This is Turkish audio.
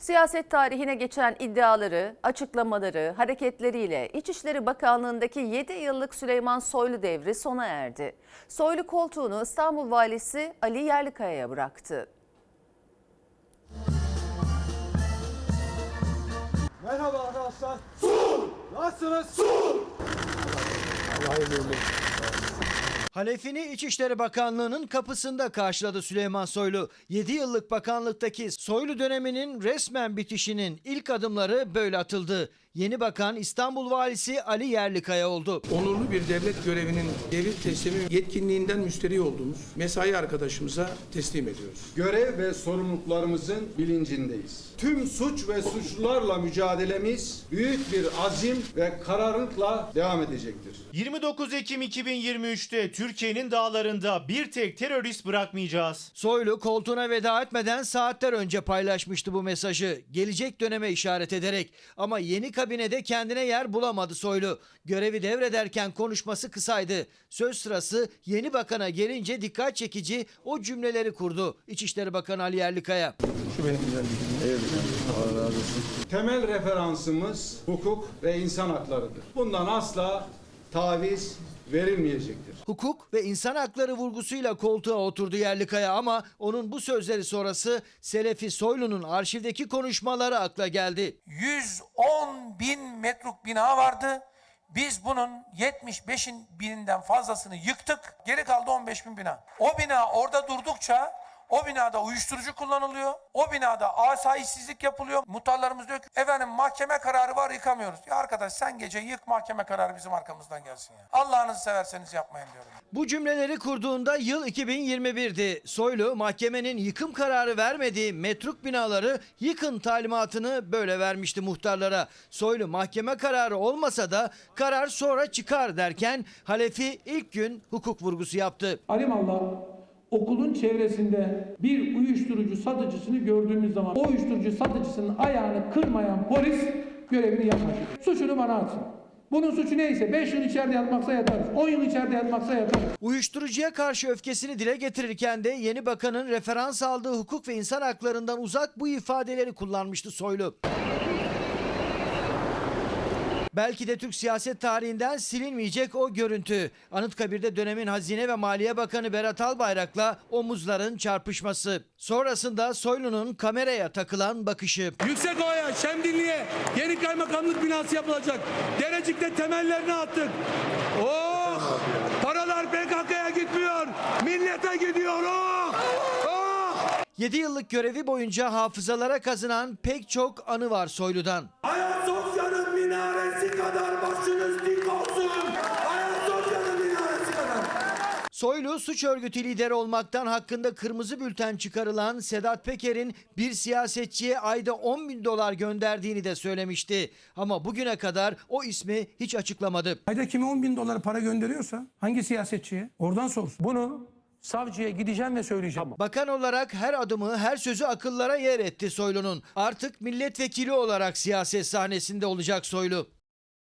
Siyaset tarihine geçen iddiaları, açıklamaları, hareketleriyle İçişleri Bakanlığı'ndaki 7 yıllık Süleyman Soylu devri sona erdi. Soylu koltuğunu İstanbul Valisi Ali Yerlikaya'ya bıraktı. Merhaba arkadaşlar. Su! Nasılsınız? Su! Halefini İçişleri Bakanlığı'nın kapısında karşıladı Süleyman Soylu. 7 yıllık bakanlıktaki Soylu döneminin resmen bitişinin ilk adımları böyle atıldı. Yeni bakan İstanbul Valisi Ali Yerlikaya oldu. onurlu bir devlet görevinin devir teslimi yetkinliğinden müsterih olduğumuz mesai arkadaşımıza teslim ediyoruz. Görev ve sorumluluklarımızın bilincindeyiz. Tüm suç ve suçlularla mücadelemiz büyük bir azim ve kararlılıkla devam edecektir. 29 Ekim 2023'te Türkiye'nin dağlarında bir tek terörist bırakmayacağız. Soylu koltuğuna veda etmeden saatler önce paylaşmıştı bu mesajı. Gelecek döneme işaret ederek ama yeni kabinede kendine yer bulamadı Soylu. Görevi devrederken konuşması kısaydı. Söz sırası yeni bakana gelince dikkat çekici o cümleleri kurdu. İçişleri Bakanı Ali Yerlikaya. Temel referansımız hukuk ve insan haklarıdır. Bundan asla taviz verilmeyecektir. Hukuk ve insan hakları vurgusuyla koltuğa oturdu Yerlikaya ama onun bu sözleri sonrası Selefi Soylu'nun arşivdeki konuşmaları akla geldi. 110 bin metruk bina vardı. Biz bunun 75 bininden fazlasını yıktık. Geri kaldı 15 bin bina. O bina orada durdukça o binada uyuşturucu kullanılıyor. O binada asayişsizlik yapılıyor. Muhtarlarımız diyor ki efendim mahkeme kararı var yıkamıyoruz. Ya arkadaş sen gece yık mahkeme kararı bizim arkamızdan gelsin ya. Allah'ınızı severseniz yapmayın diyorum. Bu cümleleri kurduğunda yıl 2021'di. Soylu mahkemenin yıkım kararı vermediği metruk binaları yıkın talimatını böyle vermişti muhtarlara. Soylu mahkeme kararı olmasa da karar sonra çıkar derken Halefi ilk gün hukuk vurgusu yaptı. Alimallah okulun çevresinde bir uyuşturucu satıcısını gördüğümüz zaman o uyuşturucu satıcısının ayağını kırmayan polis görevini yapmış. Suçunu bana atsın. Bunun suçu neyse 5 yıl içeride yatmaksa yatarız. 10 yıl içeride yatmaksa yatarız. Uyuşturucuya karşı öfkesini dile getirirken de yeni bakanın referans aldığı hukuk ve insan haklarından uzak bu ifadeleri kullanmıştı Soylu. Belki de Türk siyaset tarihinden silinmeyecek o görüntü. Anıtkabir'de dönemin Hazine ve Maliye Bakanı Berat Albayrak'la omuzların çarpışması. Sonrasında Soylu'nun kameraya takılan bakışı. Yüksekova'ya, Şemdinli'ye yeni kaymakamlık binası yapılacak. Derecik'te temellerini attık. Oh! Paralar PKK'ya gitmiyor. Millete gidiyor. Oh! Oh! 7 yıllık görevi boyunca hafızalara kazınan pek çok anı var Soylu'dan. Minaresi kadar başınız dik olsun. Ayasofya'nın minaresi kadar. Soylu suç örgütü lideri olmaktan hakkında kırmızı bülten çıkarılan Sedat Peker'in bir siyasetçiye ayda 10 bin dolar gönderdiğini de söylemişti. Ama bugüne kadar o ismi hiç açıklamadı. Ayda kime 10 bin dolar para gönderiyorsa hangi siyasetçiye oradan sorsun. Bunu savcıya gideceğim ve söyleyeceğim. Bakan olarak her adımı, her sözü akıllara yer etti Soylu'nun. Artık milletvekili olarak siyaset sahnesinde olacak Soylu.